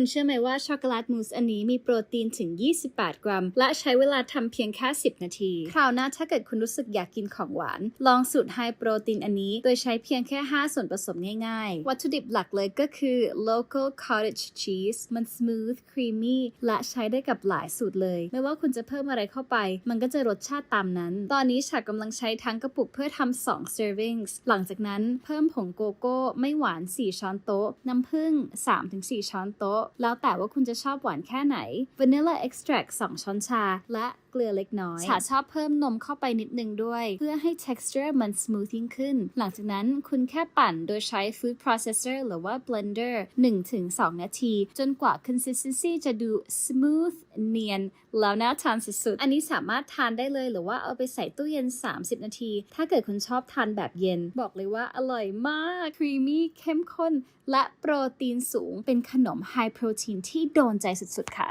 คุณเชื่อไหมว่าช็อกโกแลตมูสอันนี้มีโปรตีนถึง 28 กรัม และใช้เวลาทำเพียงแค่ 10 นาที คราวหน้าถ้าเกิดคุณรู้สึกอยากกินของหวาน ลองสูตรไฮโปรตีนอันนี้ โดยใช้เพียงแค่ 5 ส่วนผสมง่ายๆ วัตถุดิบหลักเลยก็คือ local cottage cheese มัน smooth creamy และใช้ได้กับหลายสูตรเลย ไม่ว่าคุณจะเพิ่มอะไรเข้าไป มันก็จะรสชาติตามนั้น ตอนนี้ฉากกำลังใช้ทั้งกระปุกเพื่อทำ2 servings หลังจากนั้นเพิ่มผงโกโก้ไม่หวาน 4 ช้อนโต๊ะ น้ำผึ้ง 3-4 ช้อนโต๊ะแล้วแต่ว่าคุณจะชอบหวานแค่ไหน vanilla extract 2 ช้อนชา และเกลือเล็กน้อยฉาชอบเพิ่มนมเข้าไปนิดนึงด้วย เพื่อให้ texture มัน smooth ยิ่งขึ้น หลังจากนั้นคุณแค่ปั่นโดยใช้ food processor หรือว่า blender 1-2 นาที จนกว่า consistency จะดู smooth เนียน แล้วน่าทานสุดๆ อันนี้สามารถทานได้เลยหรือว่าเอาไปใส่ตู้เย็น 30 นาที ถ้าเกิดคุณชอบทานแบบเย็น บอกเลยว่าอร่อยมากครีมมี่เข้มข้น และโปรตีนสูงเป็นขนมไฮโปรตีนที่โดนใจสุดๆค่ะ